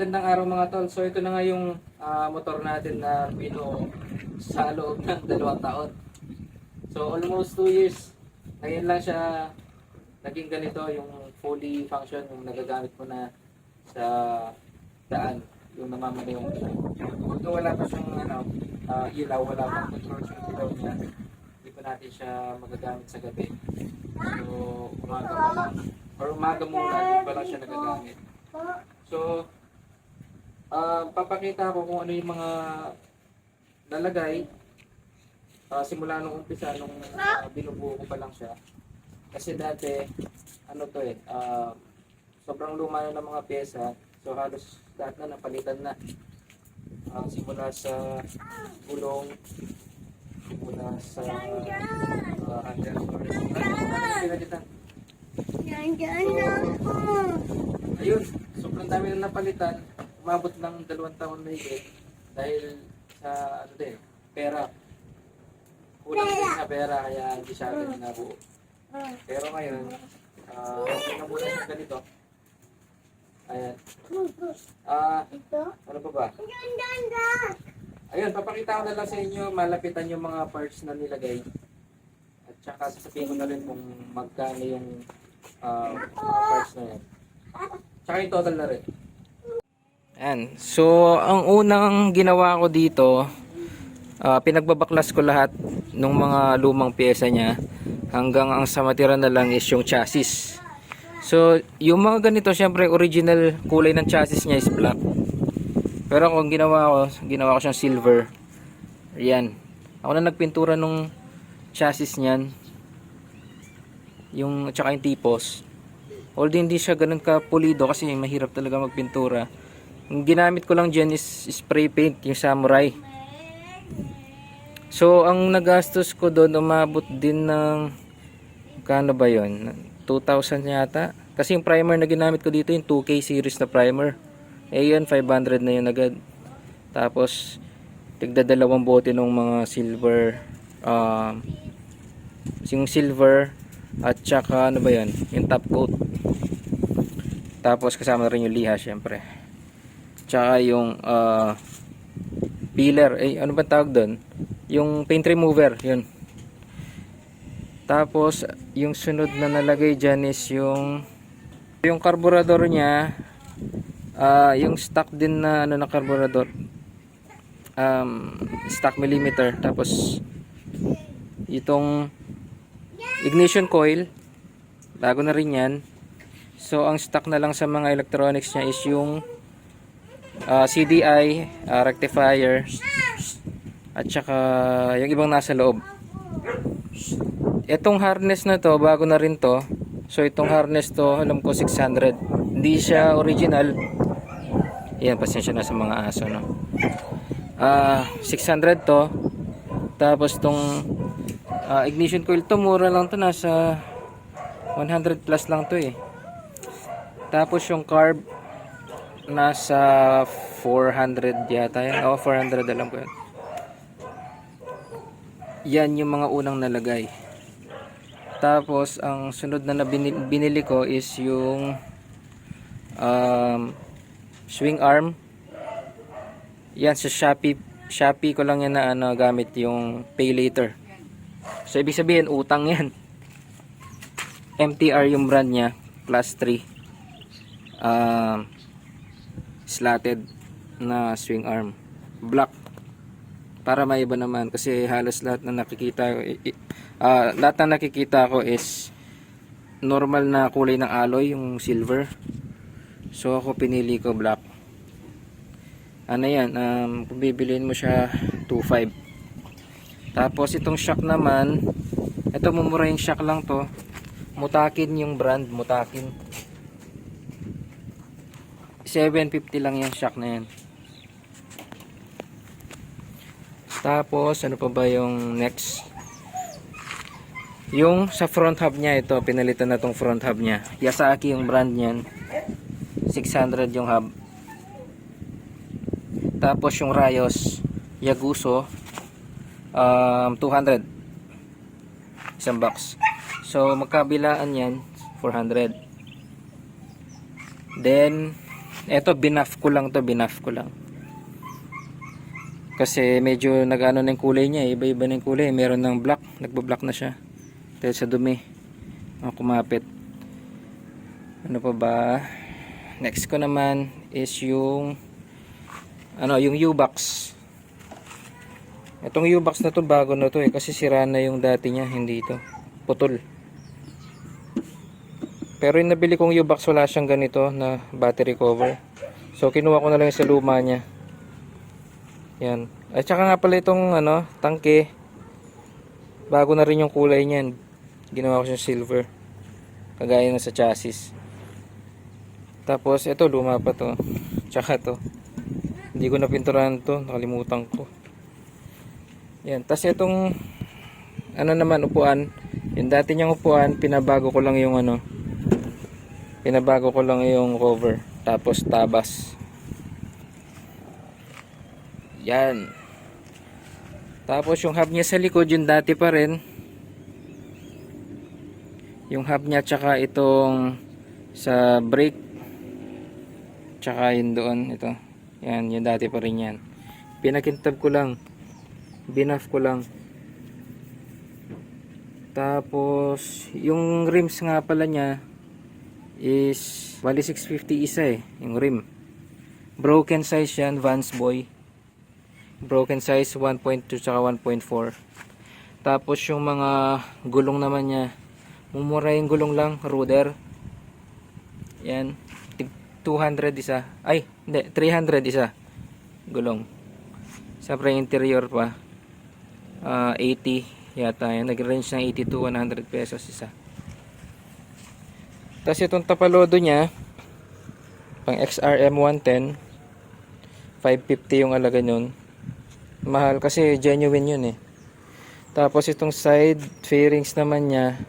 magandang araw mga tol. So ito na nga yung ah, motor natin na binuo sa loob ng dalawang taon. So almost 2 years. Ngayon lang siya naging ganito yung fully function, yung nagagamit mo na sa daan, yung namamalayo mo. Although wala pa siyang ano, ah, ilaw, wala pang control yung ilaw niya. Hindi pa natin siya magagamit sa gabi. So umaga pa lang. Or umaga muna, hindi pa lang siya nagagamit. So, ah papakita ko kung ano yung mga nalagay ah, simula nung umpisa nung ah, binubuo ko pa lang siya. Kasi dati, ano to eh, ah, sobrang luma na ng mga pyesa. So halos lahat na napalitan na. Ah, simula sa gulong, simula sa uh, na ako. Ayun, sobrang dami na napalitan. Umabot ng dalawang taon na higit dahil sa ano din, pera. Kulang din sa pera kaya hindi siya agad nabuo. Pero ngayon, ah okay na muna yung ganito. Ayan. Ah, Ito? ano pa ba? Ayun, papakita ko na lang sa inyo, malapitan yung mga parts na nilagay. At saka sasabihin ko na rin kung magkano yung mga parts na yan. Tsaka yung total na rin. Ayan. So, ang unang ginawa ko dito, ah, pinagbabaklas ko lahat ng mga lumang pyesa niya hanggang ang sa matira na lang is yung chassis. So, yung mga ganito, syempre original kulay ng chassis niya is black. Pero kung ginawa ko, ginawa ko siyang silver. Ayan. Ako na nagpintura nung chassis niyan. Yung, tsaka yung tipos. Although hindi siya ganun ka pulido kasi mahirap talaga magpintura. Ang ginamit ko lang dyan is spray paint, yung samurai. So, ang nagastos ko doon, umabot din ng, kano ba yon 2,000 yata. Kasi yung primer na ginamit ko dito, yung 2K series na primer. Eh yun, 500 na yun agad. Tapos, tigda dalawang bote ng mga silver, um, yung silver, at saka ano ba yun, yung top coat. Tapos kasama rin yung liha syempre. Tsaka yung uh, peeler, eh ano ba tawag doon? Yung paint remover, yun. Tapos yung sunod na nalagay diyan is yung yung carburetor niya ah yung stock din na ano na carburetor um, stock millimeter tapos itong ignition coil bago na rin yan so ang stock na lang sa mga electronics niya is yung ah, CDI ah, rectifier at saka yung ibang nasa loob Itong harness na to, bago na rin to. So itong harness to, alam ko 600. Hindi siya original. Yan, pasensya na sa mga aso, no. Ah, 600 to. Tapos tong ah, ignition coil to, mura lang to, nasa 100 plus lang to eh. Tapos yung carb nasa 400 yata yan. O, 400 alam ko yan. Yan yung mga unang nalagay. Tapos, ang sunod na, na binili, binili ko is yung um, swing arm. Yan sa Shopee. Shopee ko lang yan na ano, gamit yung pay later. So, ibig sabihin, utang yan. MTR yung brand niya. Plus 3. Um, slatted na swing arm. Black para maiba naman kasi halos lahat na nakikita ah, lahat na nakikita ko is normal na kulay ng alloy yung silver. So ako pinili ko black. Ano yan? Um, kung bibiliin mo siya 2.5 tapos itong shock naman ito mumura yung shock lang to. Mutakin yung brand mutakin 750 lang yung shock na yan Tapos, ano pa ba yung next? Yung sa front hub niya, ito, pinalitan na tong front hub niya. Yasaki yung brand niyan. 600 yung hub. Tapos yung Rayos, Yaguso, um, 200. Isang box. So, magkabilaan yan, 400. Then, Eto, binaf ko lang to, binaf ko lang. Kasi medyo nag-ano na yung kulay niya, eh. iba-iba na kulay. Meron ng black, nagba-black na siya. Dahil sa dumi. Mga kumapit. Ano pa ba? Next ko naman is yung ano, yung U-box. Itong U-box na to bago na to eh kasi sira na yung dati niya, hindi ito. Putol. Pero yung nabili kong U-box wala siyang ganito na battery cover. So kinuha ko na lang sa luma niya. Yan. At saka nga pala itong ano, tangke. Bago na rin yung kulay niyan. Ginawa ko siyang silver. Kagaya na sa chassis. Tapos ito luma pa to. Tsaka to. Hindi ko napinturahan to, nakalimutan ko. Yan, tas itong ano naman upuan, yung dati niyang upuan, pinabago ko lang yung ano. Pinabago ko lang yung cover, tapos tabas. Yan. Tapos yung hub niya sa likod, yung dati pa rin. Yung hub niya tsaka itong sa brake tsaka yun doon ito yan yung dati pa rin yan pinakintab ko lang binaf ko lang tapos yung rims nga pala niya is bali 650 isa eh yung rim broken size yan Vans Boy broken size 1.2 tsaka 1.4 tapos yung mga gulong naman niya mumura yung gulong lang ruder yan. Tig 200 isa. Ay, hindi. 300 isa. Gulong. Siyempre interior pa. Ah, 80 yata. Yan. Nag-range ng 80 to 100 pesos isa. Tapos itong tapalodo niya, pang XRM 110, 550 yung alaga nun. Mahal kasi genuine yun eh. Tapos itong side fairings naman niya,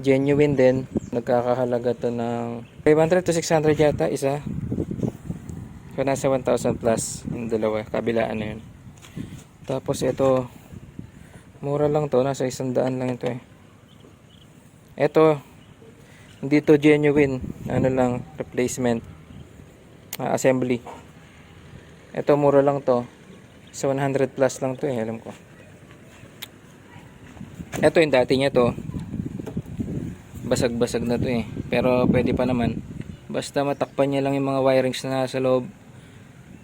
genuine din. Nagkakahalaga to ng 500 to 600 yata isa. So nasa 1,000 plus yung dalawa. Kabilaan na yun. Tapos ito, mura lang to. Nasa 100 lang ito eh. Ito, hindi to genuine. Ano lang, replacement. Ah, assembly. Ito, mura lang to. Sa 100 plus lang to eh, alam ko. Ito yung dati niya to basag-basag na to eh. Pero pwede pa naman. Basta matakpan niya lang yung mga wirings na nasa loob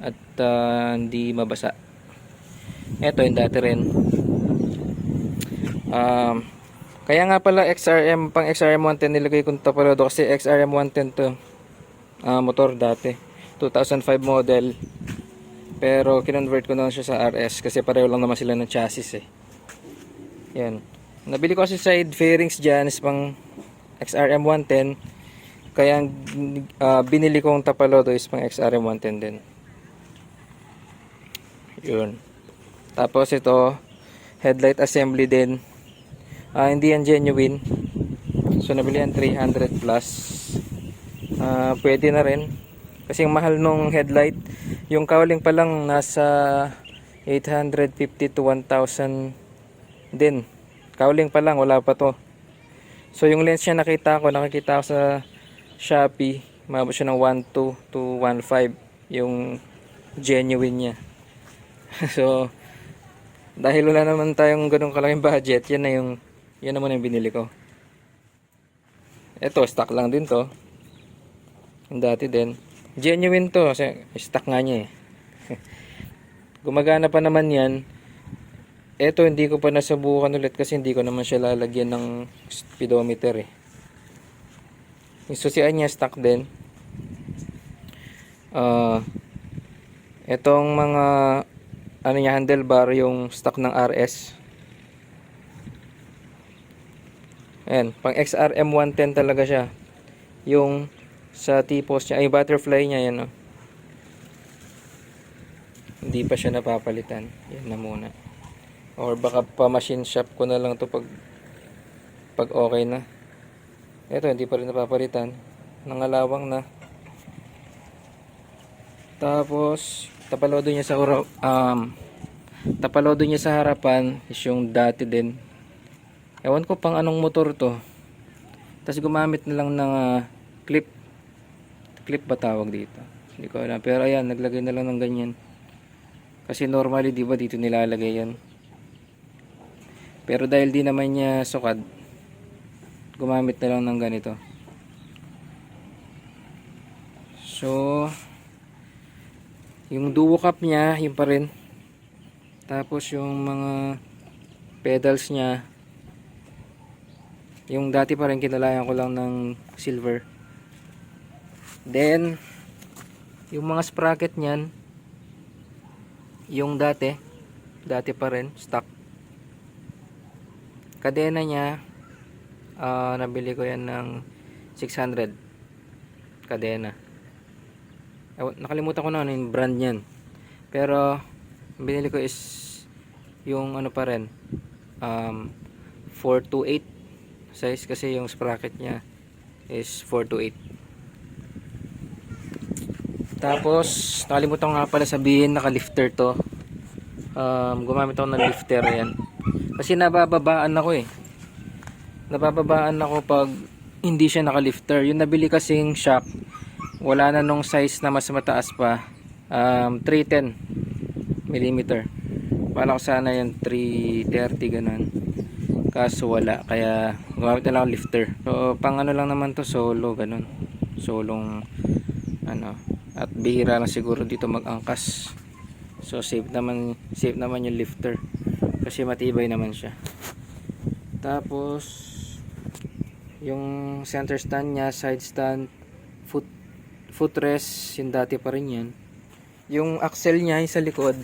at ah, hindi mabasa. Ito yung dati rin. Um, kaya nga pala XRM, pang XRM 110 nilagay kong tapalodo kasi XRM 110 to. ah, motor dati. 2005 model. Pero kinonvert ko na siya sa RS kasi pareho lang naman sila ng chassis eh. Yan. Nabili ko kasi side fairings dyan is pang XRM 110 kaya ah, binili kong tapalodo is pang XRM 110 din yun tapos ito headlight assembly din Ah, hindi yan genuine. So nabili yan 300 plus. Ah, pwede na rin. Kasi yung mahal nung headlight yung cowling pa lang nasa 850 to 1,000 din. Cowling pa lang wala pa to. So yung lens niya nakita ko, nakikita ko sa Shopee, mabot siya ng 1.2 to 1.5 yung genuine niya. so dahil wala naman tayong ganung kalaking budget, yan na yung yan naman yung binili ko. Ito, stock lang din to. Dati din. Genuine to, kasi stock nga niya eh. Gumagana pa naman yan. Eto hindi ko pa nasubukan ulit kasi hindi ko naman siya lalagyan ng speedometer eh. Yung susian niya stock din. Ah, etong mga ano niya handlebar yung stock ng RS. Ayan, pang XRM 110 talaga siya. Yung sa T-post niya, ay butterfly niya yan oh. Hindi pa siya napapalitan. Yan na muna. Or baka pa machine shop ko na lang to pag pag okay na. Ito hindi pa rin napapalitan. Nangalawang na. Tapos tapalodo niya sa um tapalodo niya sa harapan is yung dati din. Ewan ko pang anong motor to. Tapos gumamit na lang ng ah, clip. Clip ba tawag dito? Hindi ko alam. Pero ayan, naglagay na lang ng ganyan. Kasi normally, di ba, dito nilalagay yan. Pero dahil di naman niya sukad, gumamit na lang ng ganito. So, yung duo cup niya, yun pa rin. Tapos yung mga pedals niya, yung dati pa rin kinalayan ko lang ng silver. Then, yung mga sprocket niyan, yung dati, dati pa rin, stock. Kadena niya, ah, nabili ko yan ng 600. Kadena. Nakalimutan ko na ano yung brand niyan. Pero, binili ko is yung ano pa rin, um, 428 size kasi yung sprocket niya is 428. Tapos, nakalimutan ko nga pala sabihin, naka-lifter to. Um, gumamit ako ng lifter yan. Kasi nabababaan ako eh. Nabababaan ako pag hindi siya naka-lifter. Yung nabili kasing shock, wala na nung size na mas mataas pa. Um, 310 mm. Pala ko sana yung 330 ganun. Kaso wala. Kaya gumamit na lang ako lifter. So, pang ano lang naman to, solo ganun. Solong ano. At bihira lang siguro dito mag-angkas. So safe naman safe naman yung lifter kasi matibay naman siya. Tapos yung center stand niya, side stand, foot footrest, yung dati pa rin yan. Yung axle niya yung sa likod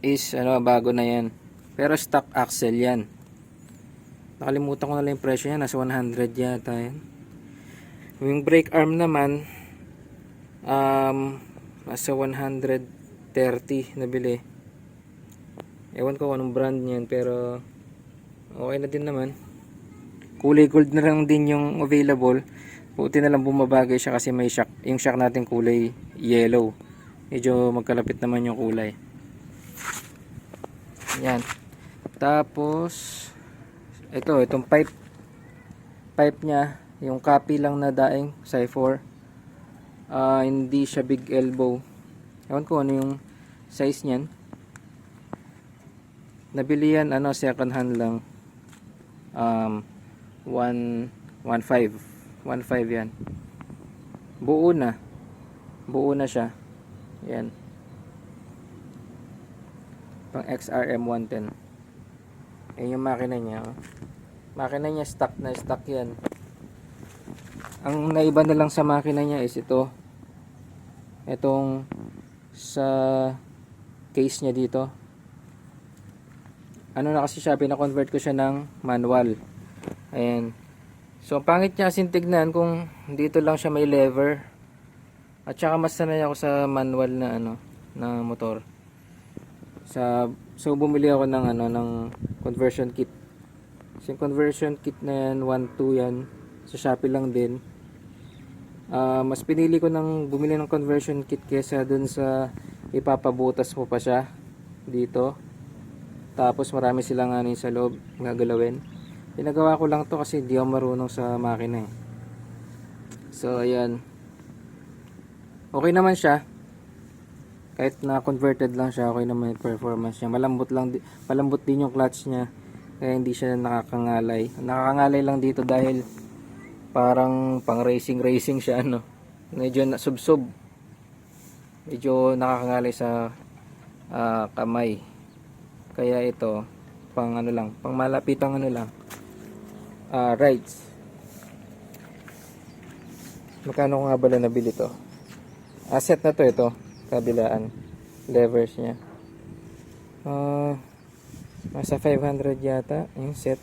is ano bago na yan. Pero stock axle yan. Nakalimutan ko na lang yung presyo niya, nasa 100 yata yan. Yung brake arm naman um, nasa 130 nabili. Ewan ko anong brand niyan pero okay na din naman. Kulay gold na lang din yung available. Buti na lang bumabagay siya kasi may shock yung shock natin kulay yellow. Medyo magkalapit naman yung kulay. Yan tapos ito itong pipe pipe niya yung copy lang na daing size 4 Ah, hindi siya big elbow. Ewan ko ano yung size niyan. Nabili yan, ano, second hand lang. Um, 1, 1.5. 1.5 yan. Buo na. Buo na siya. Yan. Pang XRM 110. Yan yung makina niya. Oh. Makina niya stock na stock yan. Ang naiba na lang sa makina niya is ito itong sa case niya dito ano na kasi siya pina-convert ko siya ng manual ayan so ang pangit niya kasing tignan kung dito lang siya may lever at saka mas sanay ako sa manual na ano na motor sa so bumili ako ng ano ng conversion kit so yung conversion kit na yan 1 2 yan sa Shopee lang din Ah, mas pinili ko ng bumili ng conversion kit kesa dun sa ipapabutas mo pa siya dito. Tapos marami silang ano sa loob gagalawin. Pinagawa ko lang to kasi di ako marunong sa makina eh. So ayan. Okay naman siya. Kahit na converted lang siya, okay naman yung performance niya. Malambot lang malambot din yung clutch niya. Kaya hindi siya nakakangalay. Nakakangalay lang dito dahil parang pang racing racing siya ano medyo na subsob medyo nakakangalay sa ah, kamay kaya ito pang ano lang pang malapitang ano lang ah, rides magkano nga bala nabili to asset na to ito kabilaan levers niya ah nasa 500 yata yung set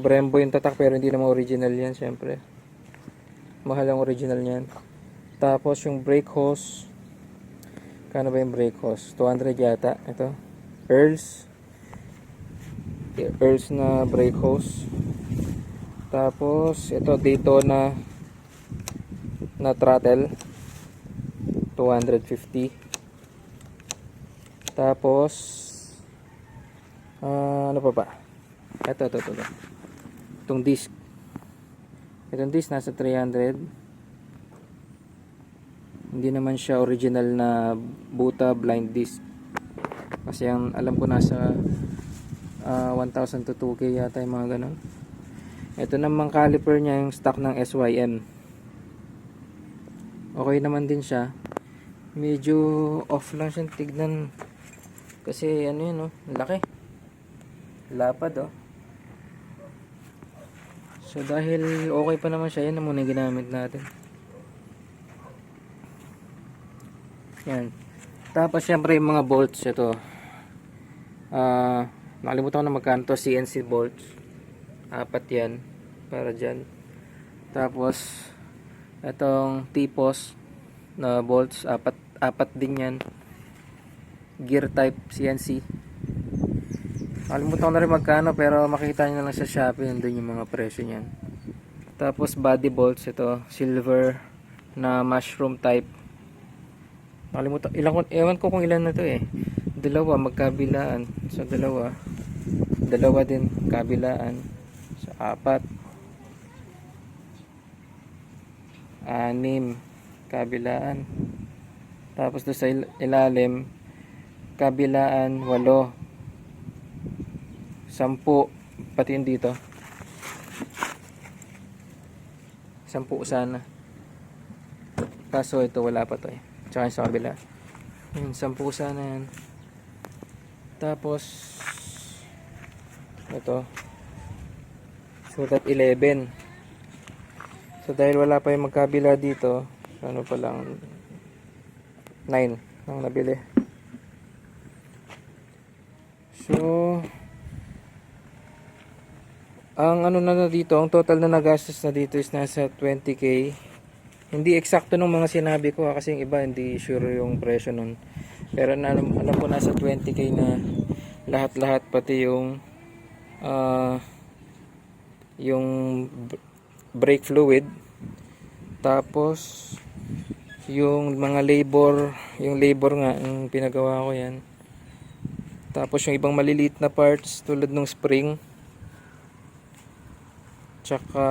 Brembo yung tatak pero hindi naman original yan syempre. Mahal ang original niyan. Tapos yung brake hose. Kano ba yung brake hose? 200 yata. Ito. Earls. Earls na brake hose. Tapos ito dito na na throttle. 250. Tapos ah, ano pa ba? Ito, ito, ito. ito itong disc itong disc nasa 300 Hindi naman siya original na Buta blind disc. Kasi ang alam ko nasa ah, 1,000 to 2K yata yung mga ganun. Ito naman caliper niya yung stock ng SYM. Okay naman din siya. Medyo off lang siya tignan. Kasi ano yun oh, laki. Lapad oh. So dahil okay pa naman siya, yan na muna ginamit natin. Yan. Tapos syempre yung mga bolts ito. Ah, nakalimutan ko na magkano to, CNC bolts. Apat yan para dyan. Tapos itong T-post na bolts, apat apat din yan. Gear type CNC. Nakalimutan ko na rin magkano pero makita nyo na lang sa Shopee nandun yung mga presyo niyan. Tapos body bolts ito, silver na mushroom type. Nakalimutan, ilang, ko- ewan ko kung ilan na to eh. Dalawa magkabilaan. So dalawa. Dalawa din kabilaan. So apat. Anim kabilaan. Tapos doon sa il- ilalim kabilaan walo. Sampu pati yun dito. Sampu sana. Kaso ito wala pa to eh. Tsaka sa kabila. Yun, sampu sana yan. Tapos, ito. Sulat 11. So, dahil wala pa yung magkabila dito, ano pa lang, 9 ang nabili. So, ang ano na na dito, ang total na nagastos na dito is nasa 20k. Hindi eksakto nung mga sinabi ko ha, kasi yung iba hindi sure yung presyo nun. Pero na, alam, alam ko nasa 20k na lahat-lahat pati yung ah, yung brake fluid tapos yung mga labor yung labor nga yung pinagawa ko yan. Tapos yung ibang maliliit na parts tulad ng spring. Tsaka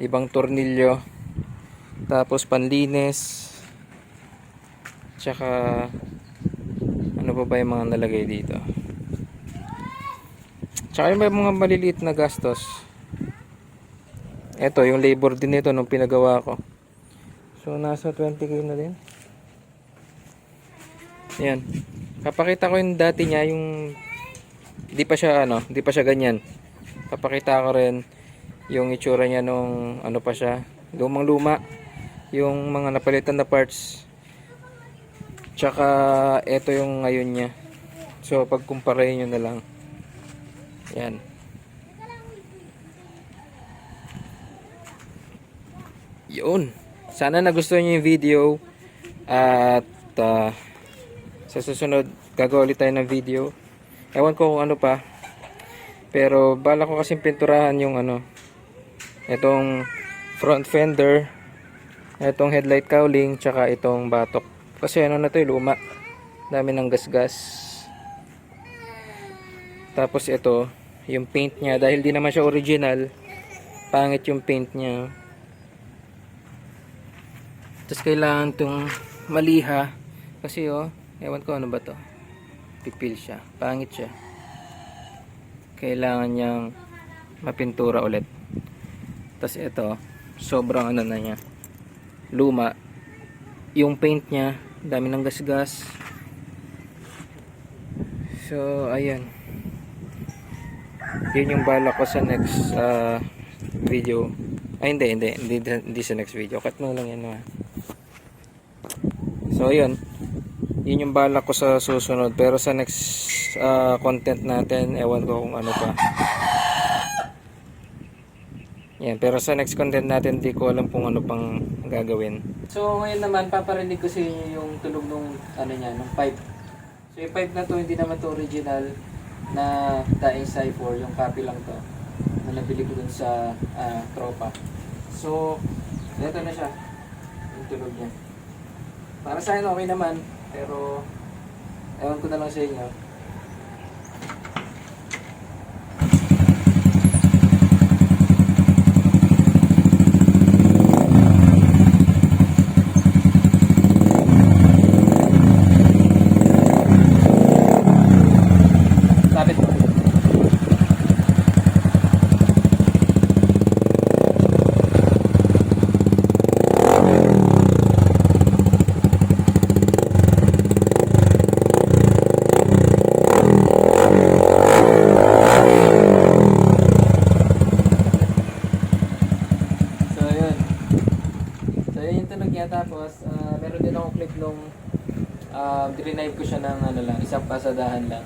ibang tornilyo. Tapos panlinis. Tsaka ano pa ba yung mga nalagay dito? Tsaka yung mga maliliit na gastos. Eto yung labor din nito nung pinagawa ko so nasa 20k na din. Yan kapakita ko yung dati niya yung di pa siya ano di pa siya ganyan. Papakita ko rin yung itsura niya nung ano pa siya lumang luma. Yung mga napalitan na parts. Tsaka ito yung ngayon niya. So pagkumpara nyo na lang. Yan yun sana nagustuhan nyo yung video at ah, sa susunod gagawa ulit tayo ng video. Ewan ko kung ano pa. Pero bala ko kasing pinturahan yung ano itong front fender itong headlight cowling tsaka itong batok. Kasi ano na to eh, luma. Dami ng gasgas. Tapos ito yung paint niya. Dahil di naman siya original pangit yung paint niya tapos kailangan itong maliha. Kasi oh ewan ko ano ba to? Pipil siya. Pangit siya. Kailangan niyang mapintura ulit. Tapos ito sobrang ano na niya. Luma. Yung paint niya dami ng gasgas. So ayan. Yun yung bala ko sa next ah, video. Ay hindi hindi. Hindi, hindi sa next video. Cut mo lang yan ha. So ayun yun yung bala ko sa susunod pero sa next ah, content natin ewan ko kung ano pa yan, pero sa next content natin, di ko alam kung ano pang gagawin. So, ngayon naman, paparinig ko sa inyo yung tunog nung, ano niya, nung pipe. So, yung pipe na to, hindi naman to original na Daing Cypher, yung copy lang to, na nabili ko dun sa ah, tropa. So, ito na siya, yung tunog niya. Para sa akin, okay naman, pero, ewan ko na lang sa inyo. Tapos, ah, meron din akong clip nung ano lang,